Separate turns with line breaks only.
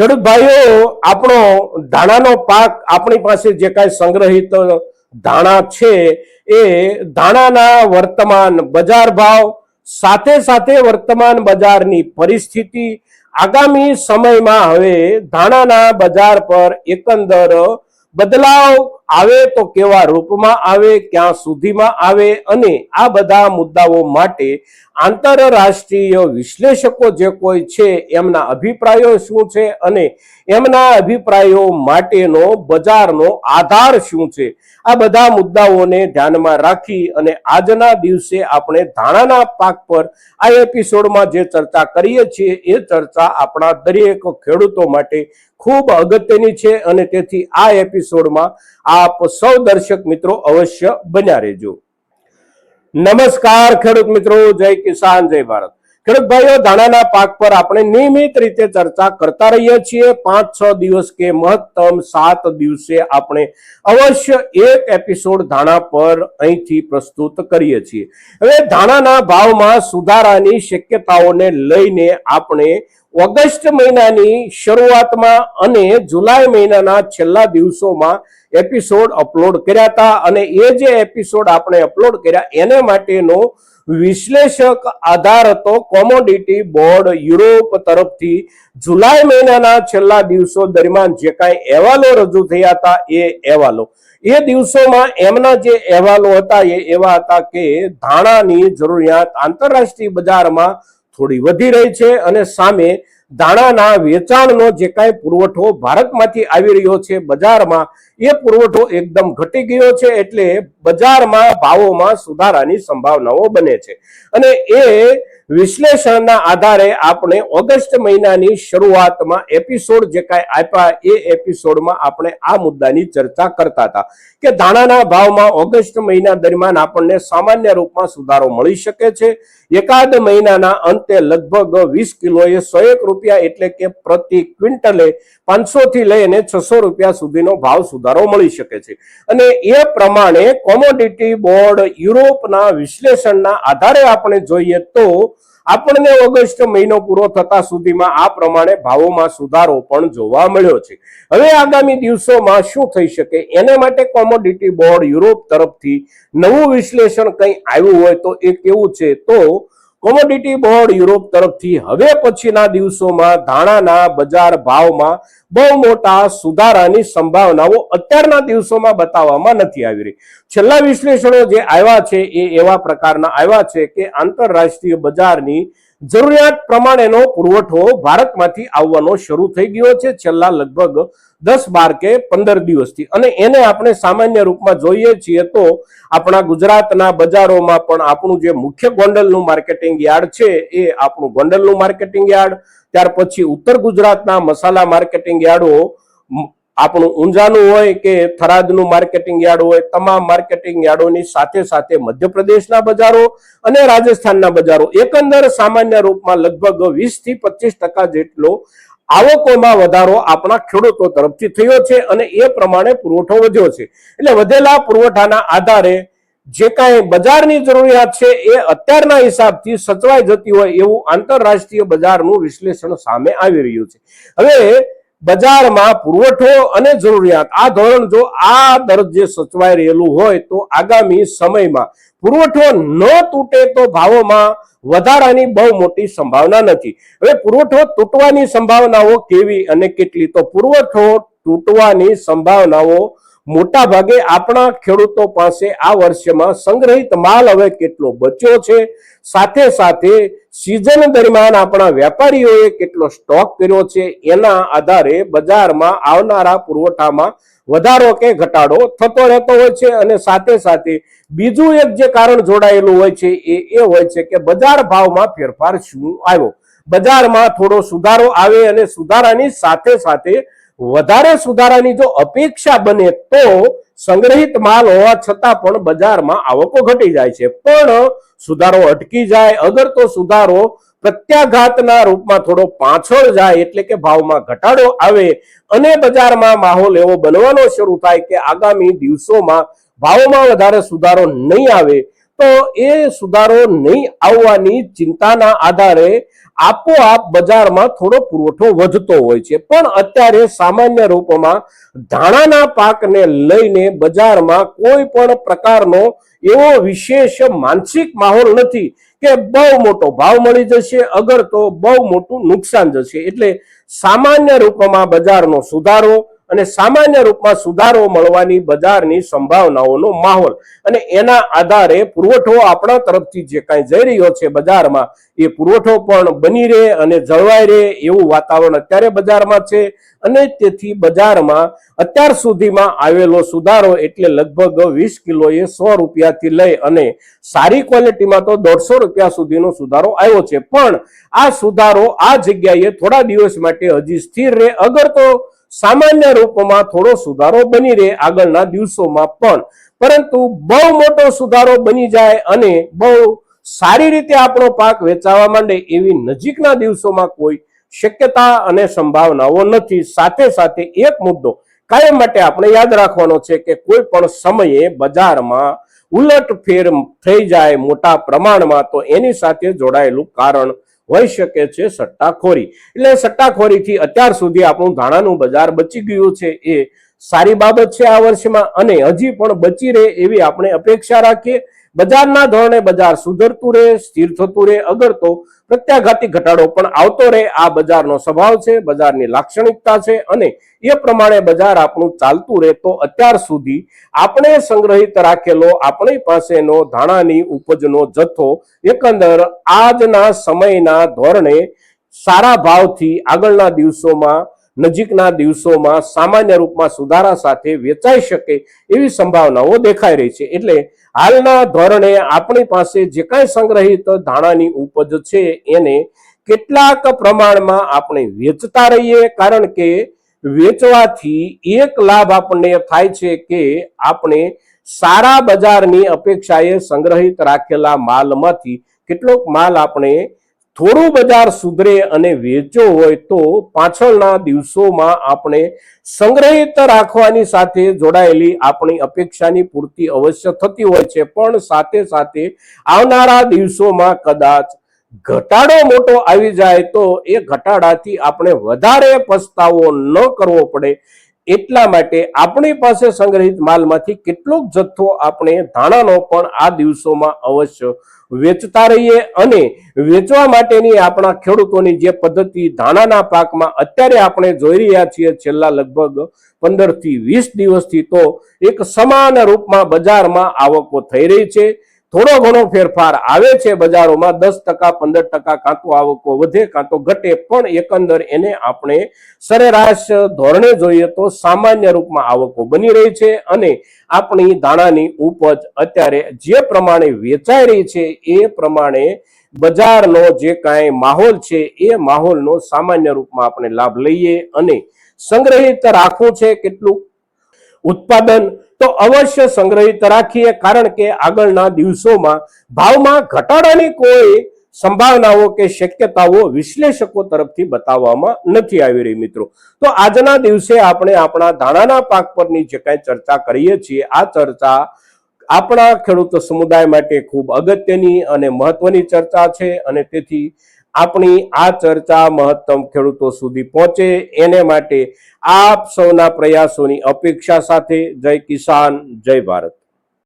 ખેડૂત ભાઈઓ આપણો ધાણાનો પાક આપણી પાસે જે કાંઈ સંગ્રહિત ધાણા છે, એ ધાણાના વર્તમાન બજાર ભાવ, સાથે સાથે વર્તમાન બજારની પરિસ્થિતિ, આગામી સમયમાં હવે ધાણાના બજાર પર એકંદર બદલાવ આવે તો કેવા રૂપમાં આવે, ક્યાં સુધીમાં આવે અને આ બધા મુદ્દાઓ માટે આંતરરાષ્ટ્રીય વિશ્લેષકો જે કોઈ છે એમના અભિપ્રાયો શું છે અને એમના અભિપ્રાયો માટેનો બજારનો આધાર શું છે? આ બધા મુદ્દાઓને ધ્યાનમાં રાખી અને આજના દિવસે આપણે ધાણાના પાક પર આ એપિસોડમાં જે ચર્ચા કરીએ છીએ, એ ચર્ચા આપણા દરેક ખેડૂતો માટે ખૂબ અગત્યની છે અને તેથી આ એપિસોડમાં આપ સૌ દર્શક મિત્રો અવશ્ય બન્યા રહેજો. નમસ્કાર ખેડૂત મિત્રો, જય કિસાન, જય ભારત. ખેડૂત ભાઈઓ, ધાણાના પાક પર આપણે નિયમિત રીતે ચર્ચા કરતા રહીએ છીએ. પાંચ છ દિવસ કે મહત્તમ સાત દિવસે આપણે અવશ્ય એક એપિસોડ ધાણા પર અહીંથી પ્રસ્તુત કરીએ છીએ. હવે ધાણાના ભાવમાં સુધારાની શક્યતાઓને લઈને આપણે ઓગસ્ટ મહિનાની શરૂઆતમાં અને જુલાઈ મહિનાના છેલ્લા દિવસોમાં એપિસોડ અપલોડ કર્યા હતા અને એ જે એપિસોડ આપણે અપલોડ કર્યા એને માટેનો વિશ્લેષક આધાર હતો કોમોડિટી બોર્ડ યુરોપ તરફથી. જુલાઈ મહિનાના છેલ્લા દિવસો દરમિયાન જે કાંઈ અહેવાલો રજૂ થયા હતા એ અહેવાલો. એ દિવસોમાં એમના જે અહેવાલો હતા એ એવા હતા કે ધાણાની જરૂરિયાત આંતરરાષ્ટ્રીય બજારમાં થોડી વધી રહી છે અને સામે દાણાના વેચાણનો જે કાંઈ પુરવઠો ભારતમાંથી આવી રહ્યો છે બજારમાં, એ પુરવઠો એકદમ ઘટી ગયો છે એટલે બજારમાં ભાવોમાં સુધારાની સંભાવનાઓ બને છે. અને એ વિશ્લેષણના આધારે આપણે ઓગસ્ટ મહિનાની શરૂઆતમાં એપિસોડ જે કાંઈ આપ્યા એ એપિસોડમાં આપણે આ મુદ્દાની ચર્ચા કરતા હતા કે ધાણાના ભાવમાં ઓગસ્ટ મહિના દરમિયાન આપણને સામાન્ય રૂપમાં સુધારો મળી શકે છે. એકાદ મહિનાના અંતે લગભગ વીસ કિલોએ સો એક રૂપિયા એટલે કે પ્રતિ ક્વિન્ટલે પાંચસો થી લઈને છસો રૂપિયા સુધીનો ભાવ સુધારો મળી શકે છે. અને એ પ્રમાણે કોમોડિટી બોર્ડ યુરોપના વિશ્લેષણના આધારે આપણે જોઈએ તો આપણને ઓગસ્ટ મહિનો પૂરો થતા સુધીમાં આ પ્રમાણે ભાવોમાં સુધારો પણ જોવા મળ્યો છે. હવે આગામી દિવસોમાં શું થઈ શકે? એને માટે કોમોડિટી બોર્ડ યુરોપ તરફથી નવું વિશ્લેષણ કંઈ આવ્યું હોય તો એ કેવું છે? તો કોમોડિટી બોર્ડ યુરોપ તરફથી હવે પછીના દિવસોમાં ધાણાના બજાર ભાવમાં બહુ મોટા સુધારાની સંભાવનાઓ અત્યારના દિવસોમાં બતાવવામાં નથી આવી રહી. છેલ્લા વિશ્લેષણો જે આવ્યા છે એ એવા પ્રકારના આવ્યા છે કે આંતરરાષ્ટ્રીય બજારની જરૂરિયાત પ્રમાણેનો પુરવઠો ભારતમાંથી આવવાનો શરૂ થઈ ગયો છે છેલ્લા લગભગ દસ બાર કે પંદર દિવસથી. અને એને આપણે સામાન્ય રૂપમાં જોઈએ છીએ તો આપણા ગુજરાતના બજારોમાં પણ આપણું જે મુખ્ય ગોંડલનું માર્કેટિંગ યાર્ડ છે, એ આપણું ગોંડલનું માર્કેટિંગ યાર્ડ. ત્યાર પછી ઉત્તર ગુજરાતના મસાલા માર્કેટિંગ યાર્ડો આપણું ઊંઝાનું હોય કે થરાદનું માર્કેટિંગ યાર્ડ હોય, તમામ માર્કેટિંગ યાર્ડોની સાથે સાથે મધ્યપ્રદેશના બજારો અને રાજસ્થાનના બજારો. એકંદર સામાન્ય રૂપમાં લગભગ વીસથી પચીસ ટકા જેટલો આવકોમાં વધારો આપણા ખેડૂતો તરફથી થયો છે અને એ પ્રમાણે પુરવઠો વધ્યો છે. એટલે વધેલા પુરવઠાના આધારે જે કાંઈ બજારની જરૂરિયાત છે એ અત્યારના હિસાબથી સચવાઈ જતી હોય એવું આંતરરાષ્ટ્રીય બજારનું વિશ્લેષણ સામે આવી રહ્યું છે. હવે બજારમાં પુરવઠો અને જરૂરિયાત. આ ધોરણ જો આ દરજ્જે સચવાઈ રહેલું હોય તો આગામી સમયમાં પુરવઠો ન તૂટે તો ભાવોમાં વધારાની બહુ મોટી સંભાવના નથી. હવે પુરવઠો તૂટવાની સંભાવનાઓ કેવી અને કેટલી? તો પુરવઠો તૂટવાની સંભાવનાઓ મોટા ભાગે આપણા ખેડૂતો પાસે આ વર્ષમાં સંગ્રહિત માલ હવે કેટલો બચ્યો છે? સાથે સાથે સિઝન દરમિયાન આપણા વેપારીઓએ કેટલો સ્ટોક કર્યો છે? એના આધારે બજારમાં આવનારા પુરવઠામાં વધારો કે ઘટાડો થતો રહેતો હોય છે અને સાથે સાથે બીજું એક જે કારણ જોડાયેલું હોય છે એ એ હોય છે કે બજાર ભાવમાં ફેરફાર શું આવ્યો? બજારમાં થોડો સુધારો આવે અને સુધારાની સાથે સાથે વધારે સુધારાની જો અપેક્ષા બને તો સંગ્રહિત માલ હોવા છતાં પણ બજારમાં આવકો ઘટી જાય છે. પણ સુધારો અટકી જાય, અગર તો સુધારો પ્રત્યાઘાતના રૂપમાં થોડો પાછળ જાય એટલે કે ભાવમાં ઘટાડો આવે અને બજારમાં માહોલ એવો બનવાનો શરૂ થાય કે આગામી દિવસોમાં ભાવમાં વધારે સુધારો નહીં આવે તો એ સુધારો નહીં આવવાની ચિંતાના આધારે આપોઆપ બજારમાં થોડો પુરવઠો વધતો હોય છે. પણ અત્યારે સામાન્ય રૂપમાં ધાણાના પાકને લઈને બજારમાં કોઈ પણ પ્રકારનો એવો વિશેષ માનસિક માહોલ નથી કે બહુ મોટો ભાવ મળી જશે, અગર તો બહુ મોટું નુકસાન જશે. એટલે સામાન્ય રૂપમાં બજારનો સુધારો અને સામાન્ય રૂપમાં સુધારો મળવાની બજારની સંભાવનાઓનો માહોલ. અને એના આધારે પુરવઠો આપણા તરફથી જે કાંઈ જઈ રહ્યો છે બજારમાં, એ પુરવઠો પણ બની રહે અને જળવાઈ રહે એવું વાતાવરણ અત્યારે બજારમાં છે. અને તેથી બજારમાં અત્યાર સુધીમાં આવેલો સુધારો એટલે લગભગ વીસ કિલોએ સો રૂપિયાથી લઈ અને સારી ક્વોલિટીમાં તો દોઢસો રૂપિયા સુધીનો સુધારો આવ્યો છે. પણ આ સુધારો આ જગ્યાએ થોડા દિવસ માટે હજી સ્થિર રહે. અગર તો સામાન્ય રૂપમાં થોડો સુધારો બની રહે આગળના દિવસોમાં પણ. પરંતુ બહુ મોટો સુધારો બની જાય અને બહુ સારી રીતે આપણો પાક વેચાવા માંડે એવી નજીકના દિવસોમાં કોઈ શક્યતા અને સંભાવનાઓ નથી. સાથે સાથે એક મુદ્દો કાયમ માટે આપણે યાદ રાખવાનો છે કે કોઈ પણ સમયે બજારમાં ઉલટફેર થઈ જાય મોટા પ્રમાણમાં તો એની સાથે જોડાયેલું કારણ હોઈ શકે છે સટ્ટાખોરી. એટલે સટ્ટાખોરીથી અત્યાર સુધી આપણું ધાણાનું બજાર બચી ગયું છે એ સારી બાબત છે આ વર્ષમાં અને હજી પણ બચી રહે એવી આપણે અપેક્ષા રાખીએ. બજારના ધોરણે બજાર સુધરતું રહે, સ્થિર થતું રહે, અગર તો પ્રત્યાઘાતી ઘટાડો પણ આવતો રહે. આ બજારનો સ્વભાવ છે, બજારની લાક્ષણિકતા છે અને એ પ્રમાણે બજાર આપણું ચાલતું રહે. તો અત્યાર સુધી આપણે સંગ્રહિત રાખેલો આપણી પાસેનો ધાણાની ઉપજનો જથ્થો એકંદર આજના સમયના ધોરણે સારા ભાવથી આગળના દિવસોમાં નજીકના દિવસોમાં સામાન્ય રૂપમાં સુધારા સાથે વેચાઈ શકે એવી સંભાવનાઓ દેખાઈ રહી છે. એટલે હાલના ધોરણે આપણી પાસે જે કાંઈ સંગ્રહિત ધાણાની ઉપજ છે, એને કેટલાક પ્રમાણમાં આપણે વેચતા રહીએ, કારણ કે વેચવાથી એક લાભ આપણને થાય છે કે આપણે સારા બજારની અપેક્ષાએ સંગ્રહિત રાખેલા માલમાંથી કેટલોક માલ આપણે થોડું બજાર સુધરે અને વેચવો હોય તો પાછળના દિવસોમાં આપણે સંગ્રહિત રાખવાની સાથે જોડાયેલી આપણી અપેક્ષાની પૂર્તિ અવશ્ય થતી હોય છે. પણ સાથે સાથે આવનારા દિવસોમાં કદાચ ઘટાડો મોટો આવી જાય તો એ ઘટાડાથી આપણે વધારે પસ્તાવો ન કરવો પડે. એટલા માટે આપણી પાસે સંગ્રહિત માલમાંથી કેટલોક જથ્થો આપણે ધાણાનો પણ આ દિવસોમાં અવશ્ય વેચતા રહીએ અને વેચવા માટેની આપણા ખેડૂતોની જે પદ્ધતિ ધાણાના પાકમાં અત્યારે આપણે જોઈ રહ્યા છીએ છેલ્લા લગભગ પંદરથી વીસ દિવસથી તો એક સમાન રૂપમાં બજારમાં આવકો થઈ રહી છે. થોડો ઘણો ફેરફાર આવે છે બજારોમાં, દસ ટકા, પંદર ટકા, કાં તો આવકો વધે, કાં તો ઘટે, પણ એકંદર એને આપણે સરેરાશ ધોરણે જોઈએ તો સામાન્ય રૂપમાં આવકો બની રહી છે અને આપણી દાણાની ઉપજ અત્યારે જે પ્રમાણે વેચાઈ રહી છે, એ પ્રમાણે બજારનો જે કાંઈ માહોલ છે, એ માહોલનો સામાન્ય રૂપમાં આપણે લાભ લઈએ અને સંગ્રહિત રાખવું છે કેટલું? ઉત્પાદન તો અવશ્ય સંગ્રહિત રાખીએ, કારણ કે આગળના દિવસોમાં ભાવમાં ઘટાડાની કોઈ સંભાવનાઓ કે શક્યતાઓ વિશ્લેષકો તરફથી બતાવવામાં નથી આવી રહી મિત્રો. તો આજના દિવસે આપણે આપણા ધાણાના પાક પરની જે કાંઈ ચર્ચા કરીએ છીએ, આ ચર્ચા આપણા ખેડૂત સમુદાય માટે ખૂબ અગત્યની અને મહત્વની ચર્ચા છે અને તેથી આપણી આ ચર્ચા મહત્તમ ખેડૂતો સુધી પહોંચે એને માટે આપ સૌના પ્રયાસોની અપેક્ષા સાથે જય કિસાન, જય ભારત.